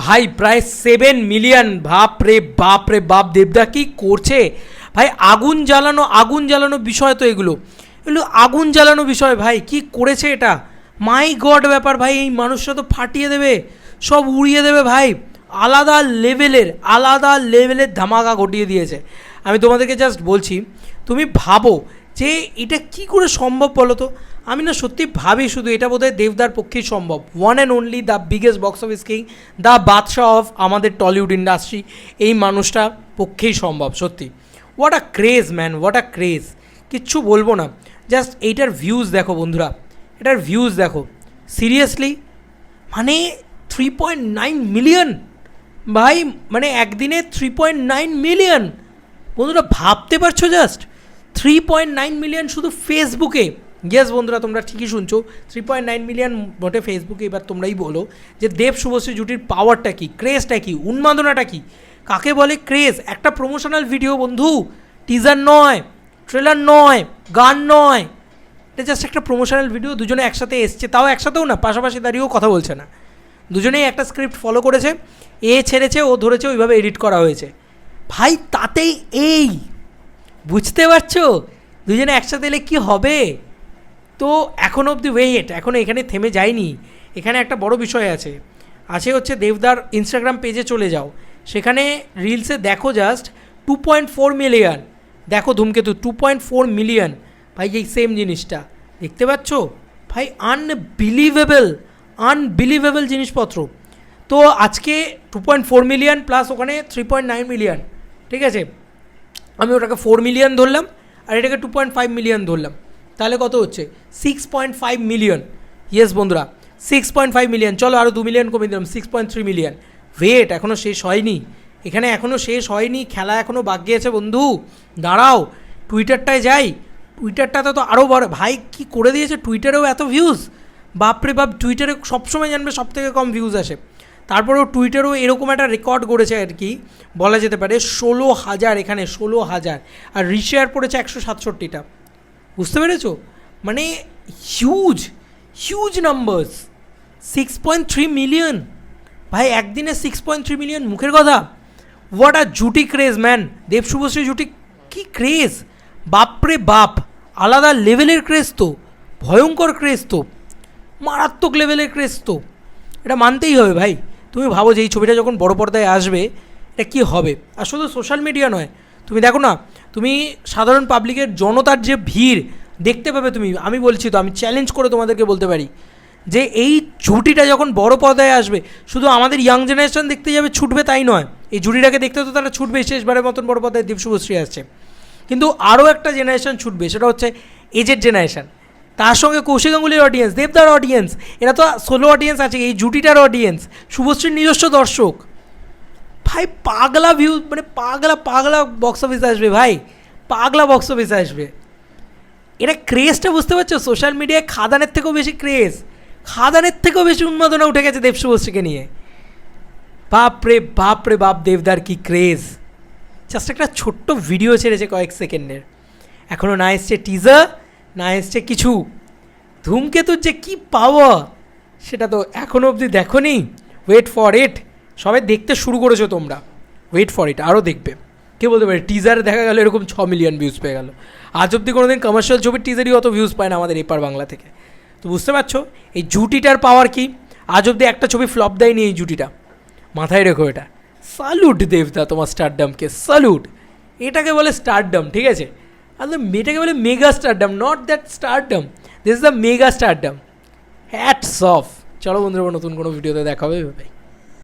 ভাই, প্রায় seven million বাপ রে বাপ রে বাপ দেবদা কি করছে? ভাই, আগুন জ্বালানো আগুন জ্বালানো বিষয় তো এগুলো। এগুলো আগুন জ্বালানো বিষয় ভাই, কি করেছে এটা? মাই গড ব্যাপার ভাই, এই মানুষটা তো ফাটিয়ে দেবে, সব উড়িয়ে দেবে ভাই। আলাদা লেভেলের আলাদা লেভেলের ধামাকা ঘটিয়ে দিয়েছে। আমি তোমাদেরকে জাস্ট বলছি, তুমি ভাবো যে এটা কি করে সম্ভব বলো তো? আমি না সত্যি ভাবি শুধু এটা বোধহয় দেবদার পক্ষেই সম্ভব। One and only the biggest box office king the বাদশাহ অফ আমাদের টলিউড ইন্ডাস্ট্রি এই মানুষটা পক্ষেই সম্ভব, সত্যি। What a craze man what a craze কিচ্ছু বলব না। জাস্ট এইটার ভিউজ দেখো বন্ধুরা। এটার ভিউজ দেখো। সিরিয়াসলি মানে থ্রি পয়েন্ট নাইন মিলিয়ন ভাই মানে একদিনে থ্রি পয়েন্ট নাইন মিলিয়ন বন্ধুরা, ভাবতে পারছ just three point nine million শুধু ফেসবুকে ইয়েস বন্ধুরা, তোমরা ঠিকই শুনছো। থ্রি পয়েন্ট নাইন মিলিয়ন মোটে ফেসবুকে এবার তোমরাই বলো যে দেব শুভশ্রী জুটির পাওয়ারটা কী ক্রেজটা কী, উন্মাদনাটা কী? কাকে বলে ক্রেজ একটা প্রমোশনাল ভিডিও বন্ধু। টিজার নয় ট্রেলার নয়, গান নয়। এটা জাস্ট একটা প্রমোশনাল ভিডিও দুজনে একসাথে এসছে। তাও একসাথেও না, পাশাপাশি দাঁড়িয়েও কথা বলছে না। দুজনেই একটা স্ক্রিপ্ট ফলো করেছে, এ ছেড়েছে, ও ধরেছে, ওইভাবে এডিট করা হয়েছে। ভাই, তাতেই এই বুঝতে পারছ? দুজনে একসাথে এলে কী হবে? তো এখন অবধি ওয়েট এখনও এখানে থেমে যায়নি এখানে একটা বড় বিষয় আছে। আছে হচ্ছে দেবদার ইনস্টাগ্রাম পেজে চলে যাও। সেখানে রিলসে দেখো just two point four million দেখো Dhumketu two point four million ভাই, এই সেম জিনিসটা। দেখতে পাচ্ছ? ভাই আনবিলিভেবল আনবিলিভেবল জিনিসপত্র। তো আজকে two point four million plus ওখানে থ্রি পয়েন্ট নাইন মিলিয়ন ঠিক আছে? আমি ওটাকে ফোর মিলিয়ন ধরলাম, আর এটাকে টু পয়েন্ট ফাইভ মিলিয়ন ধরলাম। তাহলে কত হচ্ছে? Six point five million yes বন্ধুরা সিক্স পয়েন্ট ফাইভ মিলিয়ন চলো আরও দু মিলিয়ন কমিয়ে দিলাম six point three million wait এখনও শেষ হয়নি। এখানে এখনও শেষ হয়নি, খেলা এখনও বাকি আছে, বন্ধু। দাঁড়াও টুইটারটায় যাই। টুইটারটাতে তো আরও বড় ভাই, কি করে দিয়েছে? টুইটারেও এত ভিউজ বাপরে বাপ টুইটারে সবসময় জানবে সব থেকে কম ভিউজ আসে। তারপরেও টুইটারও এরকম একটা রেকর্ড করেছে আর কি, বলা যেতে পারে ষোলো হাজার এখানে, ষোলো হাজার। আর রিশেয়ার পড়েছে একশো সাতষট্টিটা। বুঝতে পেরেছ? মানে huge huge numbers six point three million ভাই, একদিনে সিক্স পয়েন্ট থ্রি মিলিয়ন মুখের কথা। হোয়াট আর জুটি ক্রেজ ম্যান দেব শুভশ্রী জুটি, কি ক্রেজ বাপরে বাপ! আলাদা লেভেলের ক্রেজ তো। ভয়ঙ্কর ক্রেজ তো। মারাত্মক লেভেলের ক্রেজ তো। এটা মানতেই হবে ভাই। তুমি ভাবো যে এই ছবিটা যখন বড় পর্দায় আসবে, এটা কী হবে? আর শুধু সোশ্যাল মিডিয়া নয়, তুমি দেখো না, তুমি সাধারণ পাবলিকের জনতার যে ভিড় দেখতে পাবে তুমি। আমি বলছি তো, আমি চ্যালেঞ্জ করে তোমাদেরকে বলতে পারি যে এই জুটিটা যখন বড় পর্দায় আসবে, শুধু আমাদের ইয়াং জেনারেশন দেখতে যাবে, ছুটবে তাই নয়। এই জুটিটাকে দেখতে তো তারা ছুটবে, শেষবারের মতন বড় পর্দায় দীপ শুভশ্রী আসছে। কিন্তু আরও একটা জেনারেশন ছুটবে, সেটা হচ্ছে এজের জেনারেশন তার সঙ্গে কৌশিক গাঙ্গুলির অডিয়েন্স দেবদার অডিয়েন্স এরা তো সোলো অডিয়েন্স আছে, এই জুটিটার অডিয়েন্স শুভশ্রীর নিজস্ব দর্শক। ভাই, পাগলা ভিউ মানে পাগলা পাগলা বক্স অফিসে আসবে ভাই, পাগলা বক্স অফিসে আসবে। এটা ক্রেজটা বুঝতে পারছ? সোশ্যাল মিডিয়ায় খাদানের থেকেও বেশি ক্রেজ খাদানের থেকেও বেশি উন্মাদনা উঠে গেছে দেব শুভশ্রীকে নিয়ে। বাপ রে বাপ রে বাপ দেবদার কি ক্রেজ জাস্ট একটা ছোট্ট ভিডিও ছেড়েছে কয়েক সেকেন্ডের। এখনও না এসছে টিজার না এসছে কিছু? ধূমকেতুর যে কী পাওয়া সেটা তো এখনও অবধি দেখো নি ওয়েট ফর ইট সবাই দেখতে শুরু করেছ তোমরা। ওয়েট ফর ইট আরও দেখবে। কে বলতে পারে? টিজার দেখা গেল এরকম ছ মিলিয়ন ভিউজ পেয়ে গেল। আজ অব্দি কোনো দিন কমার্শিয়াল ছবির টিজারই অত ভিউজ পায় না আমাদের এপার বাংলা থেকে। তো বুঝতে পারছ? এই জুটিটার পাওয়ার কি? আজ অব্দি একটা ছবি ফ্লপ দেয়নি এই জুটিটা মাথায় রেখো এটা। সালুট দেবদা তোমার স্টারডামকে সালুট এটাকে বলে স্টারডাম ঠিক আছে? আর মেয়েটাকে বলে mega stardom not that stardom this is the mega stardom hats off চলো বন্ধুরা নতুন কোনো ভিডিওতে দেখা হবে